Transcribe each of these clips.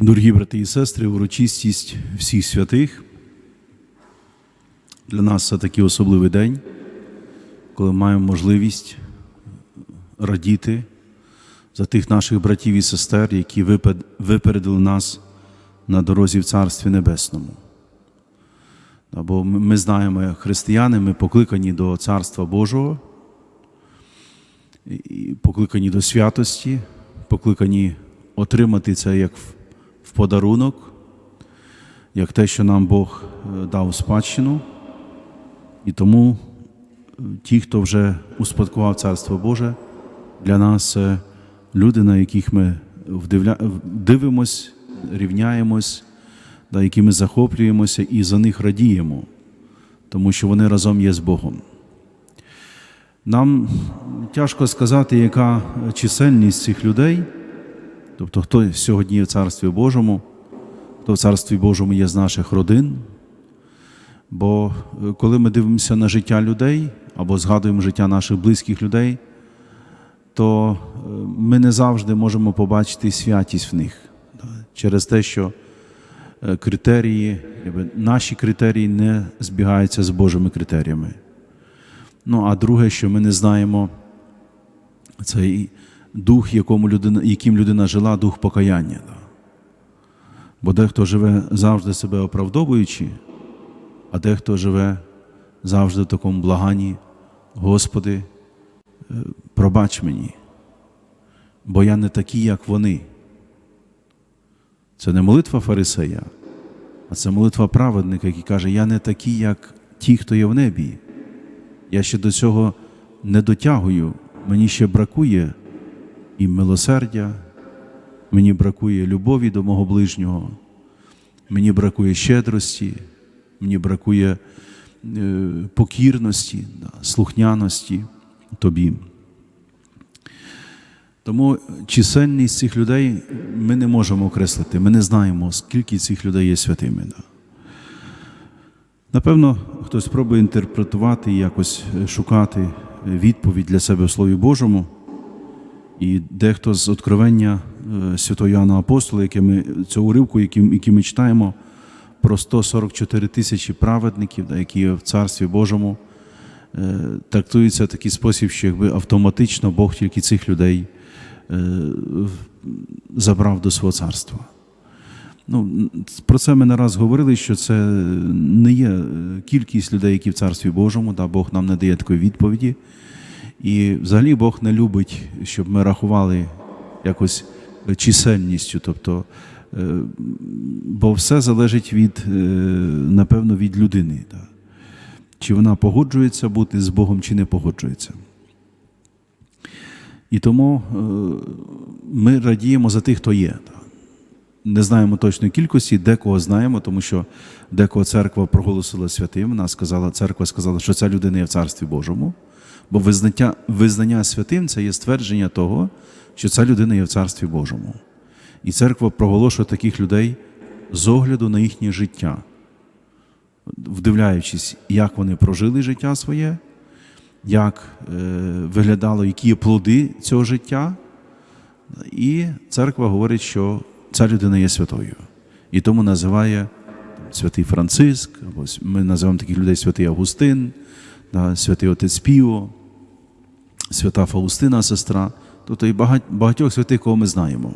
Дорогі брати і сестри, урочистість всіх святих. Для нас це такий особливий день, коли маємо можливість радіти за тих наших братів і сестер, які випередили нас на дорозі в Царстві Небесному. Бо ми- знаємо, як християни, ми покликані до Царства Божого, покликані до святості, покликані отримати це як подарунок, як те, що нам Бог е, дав спадщину. І тому е, ті, хто вже успадкував Царство Боже, для нас люди, на яких ми вдивля... дивимось, рівняємось, на які ми захоплюємося і за них радіємо, тому що вони разом є з Богом. Нам тяжко сказати, яка чисельність цих людей, тобто хто сьогодні в Царстві Божому, хто в Царстві Божому є з наших родин. Бо е, коли ми дивимося на життя людей або згадуємо життя наших близьких людей, то е, ми не завжди можемо побачити святість в них через те, що е, критерії, наші критерії не збігаються з Божими критеріями. Ну, а друге, що ми не знаємо цей дух, якому людина, яким людина жила, дух покаяння. Бо дехто живе завжди себе оправдовуючи, а дехто живе завжди в такому благанні, Господи, е, пробач мені, бо я не такий, як вони. Це не молитва фарисея, а це молитва праведника, який каже, я не такий, як ті, хто є в небі. Я ще до цього не дотягую, мені ще бракує і милосердя, мені бракує любові до мого ближнього, мені бракує щедрості, мені бракує е, покірності, слухняності тобі. Тому чисельність цих людей ми не можемо окреслити, ми не знаємо, скільки цих людей є святими. Напевно, хтось спробує інтерпретувати і якось е, шукати відповідь для себе в Слові Божому. І дехто з откровення е, святого Йоанна Апостола, яке ми, цього уривку, який, ми читаємо, про 144 тисячі праведників, які в Царстві Божому, е, трактується в такий спосіб, що якби автоматично Бог тільки цих людей е, забрав до свого царства. Ну, про це ми не раз говорили, що це не є кількість людей, які в Царстві Божому, да, Бог нам не дає такої відповіді. І взагалі Бог не любить, щоб ми рахували якось чисельністю. Тобто, е, бо все залежить від, е, напевно, від людини. Чи вона погоджується бути з Богом, чи не погоджується. І тому е, ми радіємо за тих, хто є. Не знаємо точної кількості, декого знаємо, тому що декого церква проголосила святим. Вона сказала, церква сказала, що ця людина є в Царстві Божому. Бо визнання, визнання святим це є ствердження того, що ця людина є в Царстві Божому. І церква проголошує таких людей з огляду на їхнє життя, вдивляючись, як вони прожили життя своє, як е, виглядало, які є плоди цього життя. І церква говорить, що ця людина є святою. І тому називає там, святий Франциск, або ми називаємо таких людей святий Августин, святий отець Піо, свята Фаустина, сестра, тобто і багатьох святих, кого ми знаємо.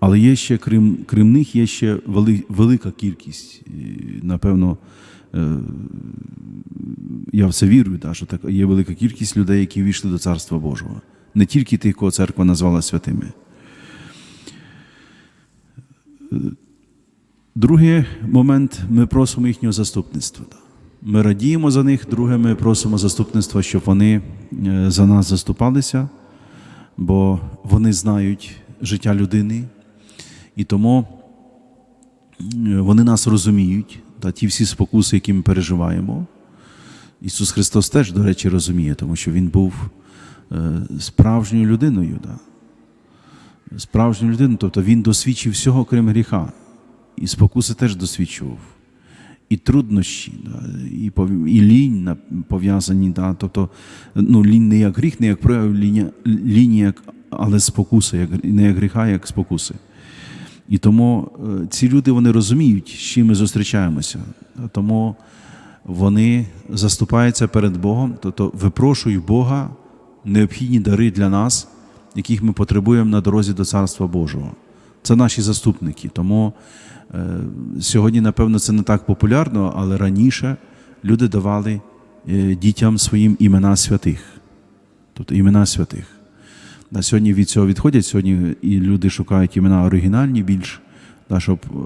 Але є ще, крім, крім них, є ще вели, велика кількість. І, напевно, е, я в це вірю, що так, є велика кількість людей, які війшли до Царства Божого. Не тільки тих, кого церква назвала святими. Другий момент ми просимо їхнього заступництва. Ми радіємо за них, друге, ми просимо заступництва, щоб вони е, за нас заступалися, бо вони знають життя людини, і тому е, вони нас розуміють, та ті всі спокуси, які ми переживаємо. Ісус Христос теж, до речі, розуміє, тому що Він був е, справжньою людиною. Да? Справжньою людиною, тобто Він досвідчив всього, крім гріха. І спокуси теж досвідчував. І труднощі, да, і, і лінь пов'язані, да, тобто ну, лінь не як гріх, не як прояв лінія, лінії, як, але спокуси, як, не як гріха, як спокуси. І тому е, ці люди вони розуміють, з чим ми зустрічаємося. Тому вони заступаються перед Богом, тобто випрошують Бога необхідні дари для нас, яких ми потребуємо на дорозі до Царства Божого. Це наші заступники. Тому е, сьогодні, напевно, це не так популярно, але раніше люди давали е, дітям своїм імена святих, тобто імена святих. На сьогодні від цього відходять. Сьогодні і люди шукають імена оригінальні більш, да, щоб е,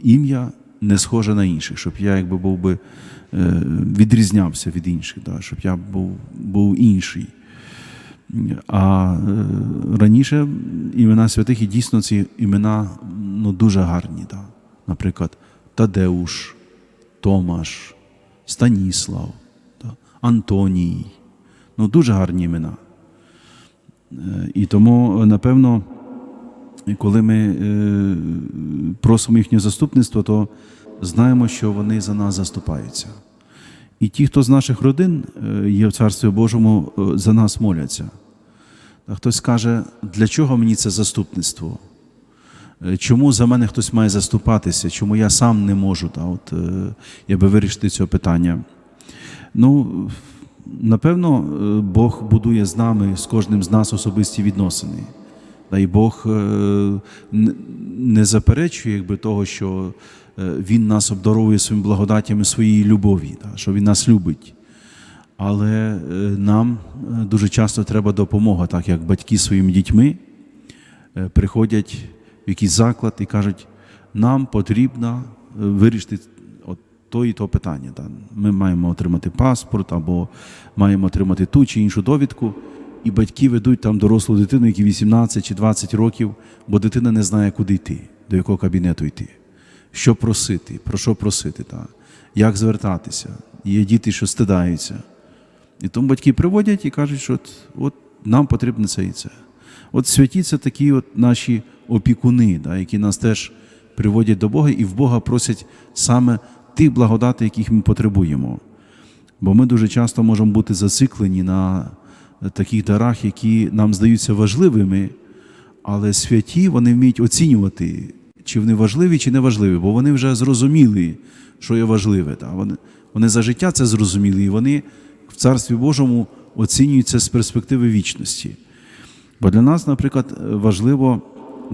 ім'я не схоже на інших, щоб я якби був би е, відрізнявся від інших, да, щоб я був, був інший. А е, раніше імена святих і дійсно ці імена ну, дуже гарні. Да. Наприклад, Тадеуш, Томаш, Станіслав, да, Антоній. Ну, дуже гарні імена. Е, І тому, напевно, коли ми е, просимо їхнє заступництво, то знаємо, що вони за нас заступаються. І ті, хто з наших родин е, є в Царстві Божому, е, за нас моляться. А хтось каже, для чого мені це заступництво? Е, Чому за мене хтось має заступатися? Чому я сам не можу та, от, е, якби вирішити це питання? Ну, напевно, Бог будує з нами, з кожним з нас особисті відносини. Та й Бог не заперечує якби, того, що Він нас обдаровує своїми благодатями своєї любові, що Він нас любить. Але е, нам е, дуже часто треба допомога, так як батьки своїми дітьми е, приходять в якийсь заклад і кажуть, нам потрібно е, вирішити от то і то питання. Ми маємо отримати паспорт або маємо отримати ту чи іншу довідку. І батьки ведуть там дорослу дитину, якій 18 чи 20 років, бо дитина не знає, куди йти, до якого кабінету йти, що просити, про що просити, та, як звертатися. Є діти, що стидаються. І тому батьки приводять і кажуть, що от, от нам потрібно це і це. От святі це такі от наші опікуни, да, які нас теж приводять до Бога і в Бога просять саме тих благодати, яких ми потребуємо. Бо ми дуже часто можемо бути зациклені на таких дарах, які нам здаються важливими, але святі вони вміють оцінювати, чи вони важливі, чи не важливі, бо вони вже зрозуміли, що є важливе. Та? Вони, вони за життя це зрозуміли, і вони в Царстві Божому оцінюють це з перспективи вічності. Бо для нас, наприклад, важливо,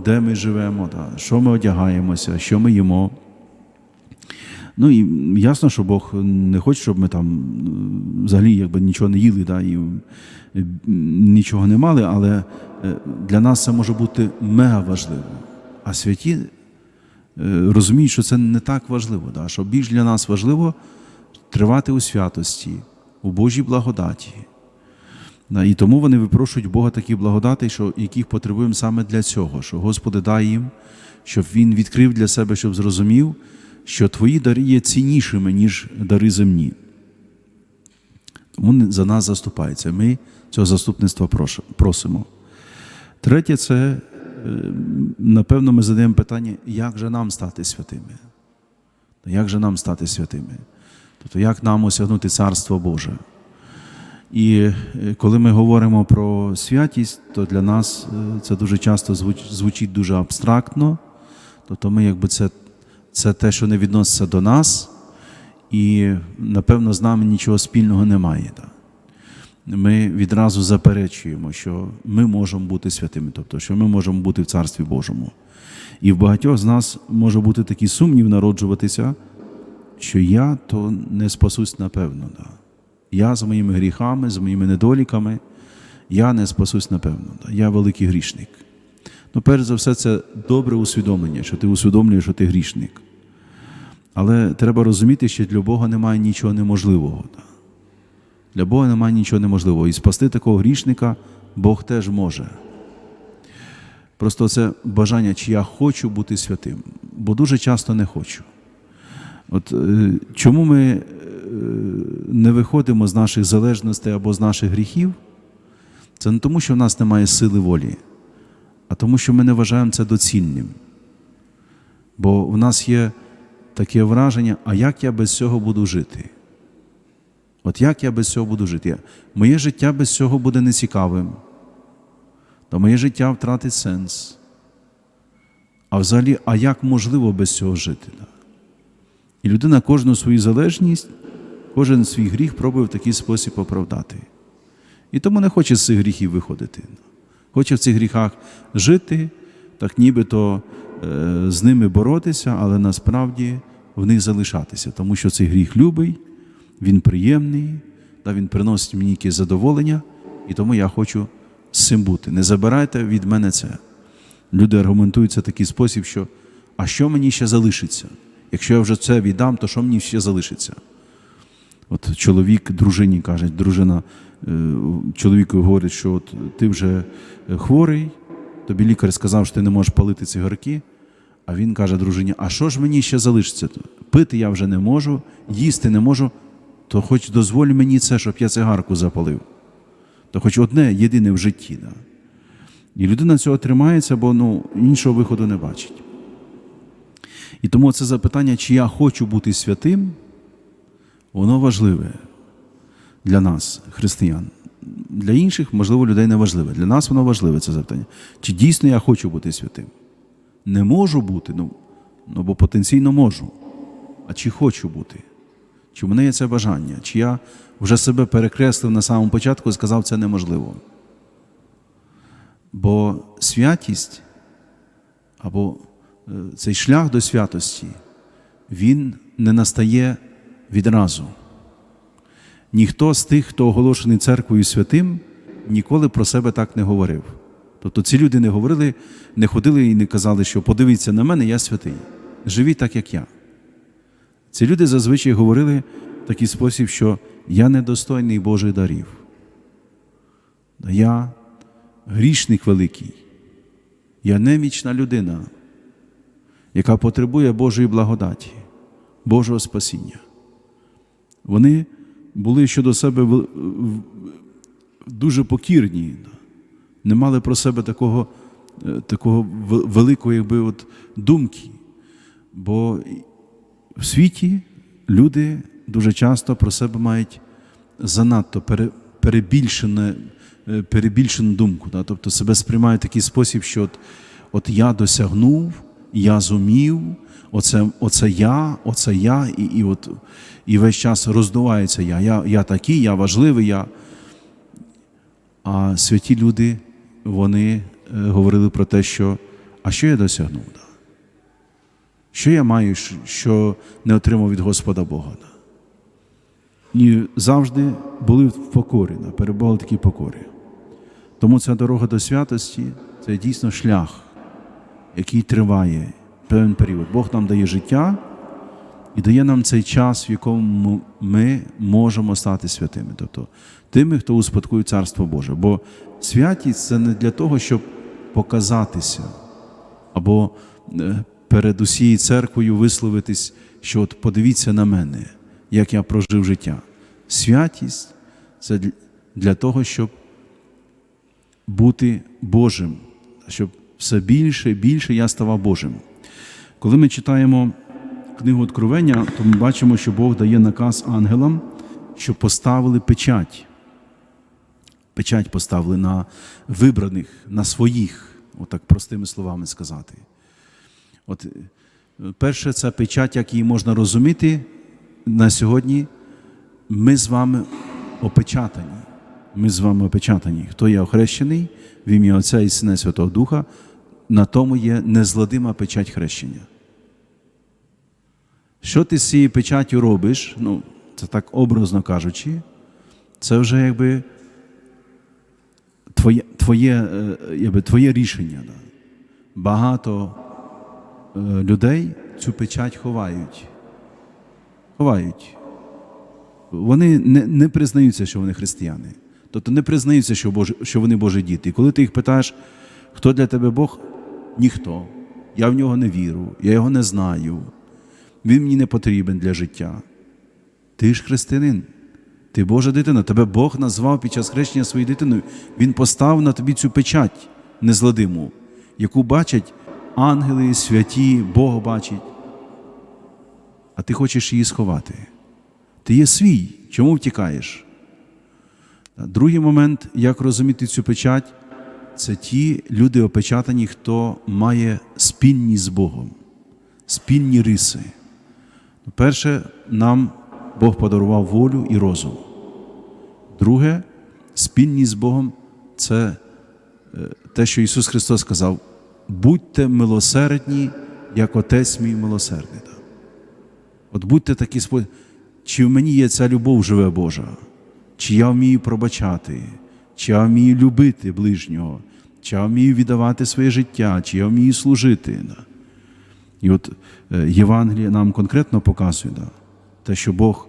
де ми живемо, та, що ми одягаємося, що ми їмо. Ну і ясно, що Бог не хоче, щоб ми там е, взагалі якби нічого не їли, да, і е, нічого не мали, але е, для нас це може бути мега важливо. А святі розуміють, що це не так важливо, да, що більш для нас важливо тривати у святості, у Божій благодаті. Да, І тому вони випрошують Бога такі благодати, що, яких потребуємо саме для цього, що Господи дай їм, щоб Він відкрив для себе, щоб зрозумів, що твої дари є ціннішими, ніж дари земні. Тому за нас заступаються. Ми цього заступництва просимо. Третє, це, е, напевно, ми задаємо питання, як же нам стати святими? Як же нам стати святими? Тобто, як нам осягнути Царство Боже? І е, коли ми говоримо про святість, то для нас е, це дуже часто звуч- звучить дуже абстрактно. Тобто ми якби це, це те, що не відноситься до нас, і напевно з нами нічого спільного немає. Так? Ми відразу заперечуємо, що ми можемо бути святими, тобто, що ми можемо бути в Царстві Божому. І в багатьох з нас може бути такий сумнів народжуватися, що я то не спасусь напевно. Да. Я з моїми гріхами, з моїми недоліками, я не спасусь напевно. Да. Я великий грішник. Ну, перш за все, це добре усвідомлення, що ти усвідомлюєш, що ти грішник. Але треба розуміти, що для Бога немає нічого неможливого. Да. Для Бога немає нічого неможливого. І спасти такого грішника Бог теж може. Просто це бажання, чи я хочу бути святим, бо дуже часто не хочу. От е, чому ми е, не виходимо з наших залежностей або з наших гріхів? Це не тому, що в нас немає сили волі, а тому, що ми не вважаємо це доцільним. Бо в нас є таке враження, а як я без цього буду жити? От як я без цього буду жити? Моє життя без цього буде нецікавим, то моє життя втратить сенс. А взагалі, а як можливо без цього жити? І людина кожну свою залежність, кожен свій гріх пробує в такий спосіб оправдати. І тому не хоче з цих гріхів виходити. Хоче в цих гріхах жити, так нібито е, з ними боротися, але насправді в них залишатися, тому що цей гріх любий, він приємний, та він приносить мені якесь задоволення, і тому я хочу з цим бути. Не забирайте від мене це. Люди аргументують це в такий спосіб, що а що мені ще залишиться? Якщо я вже це віддам, то що мені ще залишиться? От чоловік дружині каже, дружина е, чоловіку говорить, що от ти вже хворий, тобі лікар сказав, що ти не можеш палити цигарки. А він каже дружині: а що ж мені ще залишиться? Пити я вже не можу, їсти не можу, то хоч дозволь мені це, щоб я цигарку запалив. То хоч одне єдине в житті. Да? І людина цього тримається, бо ну, іншого виходу не бачить. І тому це запитання, чи я хочу бути святим, воно важливе для нас, християн. Для інших, можливо, людей не важливе. Для нас воно важливе це запитання. Чи дійсно я хочу бути святим? Не можу бути, ну, ну бо потенційно можу. А чи хочу бути? Чи в мене є це бажання? Чи я вже себе перекреслив на самому початку і сказав, це неможливо? Бо святість або е, цей шлях до святості, він не настає відразу. Ніхто з тих, хто оголошений церквою святим, ніколи про себе так не говорив. Тобто ці люди не говорили, не ходили і не казали, що подивіться на мене, я святий. Живіть так, як я. Ці люди зазвичай говорили в такий спосіб, що я недостойний Божих дарів. Я грішник великий, я немічна людина, яка потребує Божої благодаті, Божого спасіння. Вони були щодо себе дуже покірні, не мали про себе такого, е, такого великої якби, от, думки. Бо в світі люди дуже часто про себе мають занадто перебільшене, е, перебільшену думку. Да? Тобто себе сприймають в такий спосіб, що от, от я досягнув, я зумів, оце, оце я, оце я, і, і, от, і весь час роздувається я. Я, я такий, я важливий, я. А святі люди, вони е, говорили про те, що а що я досягнув? Да? Що я маю, що- не отримав від Господа Бога? І завжди були в покорі, перебували в такій покорі. Тому ця дорога до святості це дійсно шлях, який триває певний період. Бог нам дає життя і дає нам цей час, в якому ми можемо стати святими, тобто тими, хто успадкує Царство Боже. Бо святість це не для того, щоб показатися або е, перед усією церквою висловитись, що от подивіться на мене, як я прожив життя. Святість це для- того, щоб бути Божим, щоб все більше і більше я ставав Божим. Коли ми читаємо книгу Откровення, то ми бачимо, що Бог дає наказ ангелам, щоб поставили печать. Печать поставили на вибраних, на своїх, отак простими словами сказати. От перше, це печать, як її можна розуміти на сьогодні. Ми з вами опечатані. Ми з вами опечатані. Хто є охрещений в ім'я Отця і Сина Святого Духа, на тому є незладима печать хрещення. Що ти з цією печаттю робиш? Ну, це так образно кажучи, це вже якби твоє, твоє, е, якби, твоє рішення. Да. Багато людей цю печать ховають. Ховають. Вони не, не признаються, що вони християни. Тобто не признаються, що, Боже, що вони Божі діти. І коли ти їх питаєш, хто для тебе Бог? Ніхто. Я в нього не вірю, я його не знаю. Він мені не потрібен для життя. Ти ж християнин, ти Божа дитина. Тебе Бог назвав під час хрещення своєю дитиною. Він поставив на тобі цю печать незладиму, яку бачать ангели, святі, Бог бачить. А ти хочеш її сховати. Ти є свій. Чому втікаєш? Другий момент, як розуміти цю печать, це ті люди опечатані, хто має спільність з Богом, спільні риси. Перше, нам Бог подарував волю і розум. Друге, спільність з Богом це е, те, що Ісус Христос сказав: будьте милосердні, як Отець мій милосердний. От будьте такі чи в мені є ця любов живе Божа, чи я вмію пробачати, чи я вмію любити ближнього, чи я вмію віддавати своє життя, чи я вмію служити. І от е, Євангеліє нам конкретно показує те, що Бог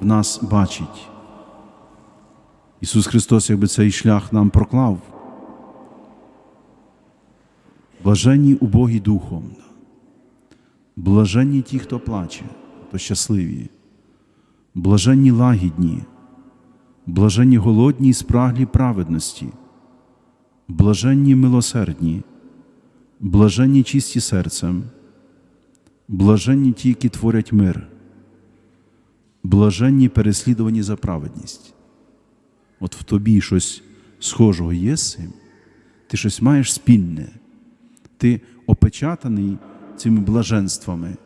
в нас бачить. Ісус Христос, якби цей шлях нам проклав. Блаженні убогі духом, блаженні ті, хто плаче, то щасливі, блаженні лагідні, блаженні голодні і спраглі праведності, блаженні милосердні, блаженні чисті серцем, блаженні ті, які творять мир, блаженні переслідувані за праведність. От в тобі щось схожого є з цим, ти щось маєш спільне, ти опечатаний цими блаженствами.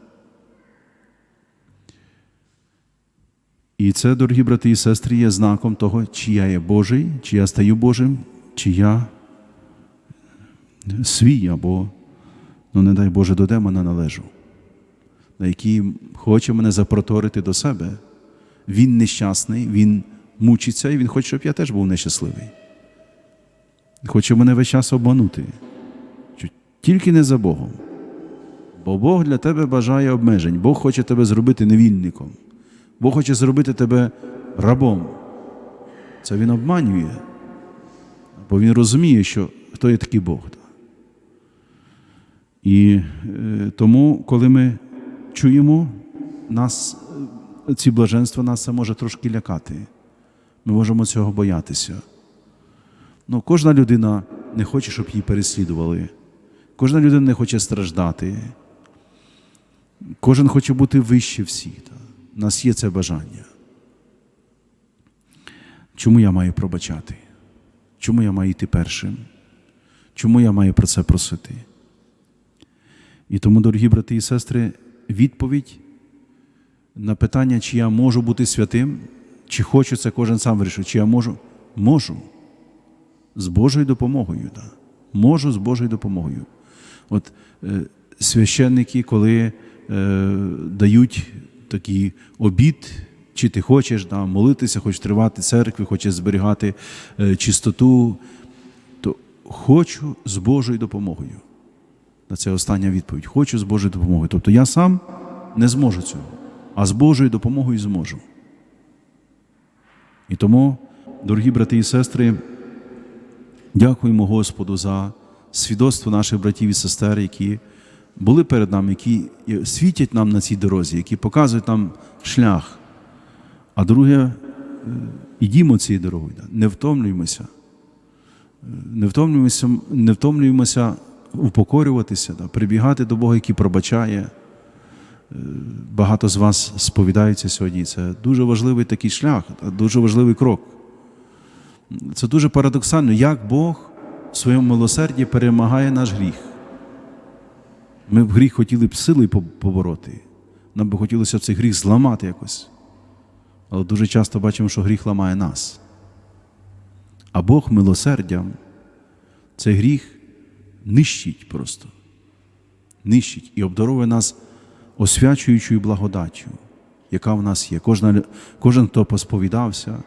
І це, дорогі брати і сестри, є знаком того, чи я є Божий, чи я стаю Божим, чи я свій, або, ну не дай Боже, до демона належу, на який хоче мене запроторити до себе. Він нещасний, він мучиться, і він хоче, щоб я теж був нещасливий. Хоче мене весь час обманути. Тільки не за Богом. Бо Бог для тебе бажає обмежень. Бог хоче тебе зробити невільником. Бог хоче зробити тебе рабом. Це він обманює. Бо він розуміє, що хто є такий Бог. І е, тому, коли ми чуємо, нас, е, ці блаженства нас це може трошки лякати. Ми можемо цього боятися. Ну, Кожна людина не хоче, щоб її переслідували. Кожна людина не хоче страждати. Кожен хоче бути вище всіх. У нас є це бажання. Чому я маю пробачати? Чому я маю йти першим? Чому я маю про це просити? І тому, дорогі брати і сестри, відповідь на питання, чи я можу бути святим, чи хочу це кожен сам вирішити, чи я можу? Можу. З Божою допомогою. Да. Можу з Божою допомогою. От е, священники, коли е, дають такий обід, чи ти хочеш да, молитися, хочеш тривати церкві, хочеш зберігати е, чистоту, то хочу з Божою допомогою. На це остання відповідь. Хочу з Божою допомогою. Тобто я сам не зможу цього, а з Божою допомогою зможу. І тому, дорогі брати і сестри, дякуємо Господу за свідоцтво наших братів і сестер, які були перед нами, які світять нам на цій дорозі, які показують нам шлях. А друге, ідімо цією дорогою, не втомлюємося, не втомлюємося, не втомлюємося упокорюватися, прибігати до Бога, який пробачає. Багато з вас сповідаються сьогодні. Це дуже важливий такий шлях, дуже важливий крок. Це дуже парадоксально, як Бог своєму милосерді перемагає наш гріх. Ми б гріх хотіли б силою побороти. Нам би хотілося цей гріх зламати якось. Але дуже часто бачимо, що гріх ламає нас. А Бог милосердям цей гріх нищить просто, нищить і обдаровує нас освячуючою благодаттю, яка в нас є. Кожна, Кожен, хто посповідався,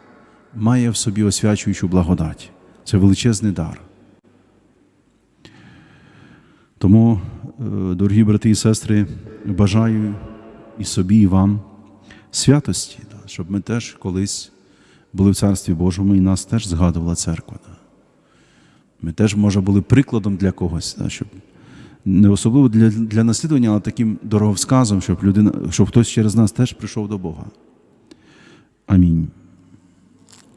має в собі освячуючу благодать. Це величезний дар. Тому, е, дорогі брати і сестри, бажаю і собі, і вам святості, щоб ми теж колись були в Царстві Божому і нас теж згадувала церква. Ми теж, може, були прикладом для когось, щоб не особливо для для наслідування, але таким дороговсказом, щоб людина, щоб хтось через нас теж прийшов до Бога. Амінь.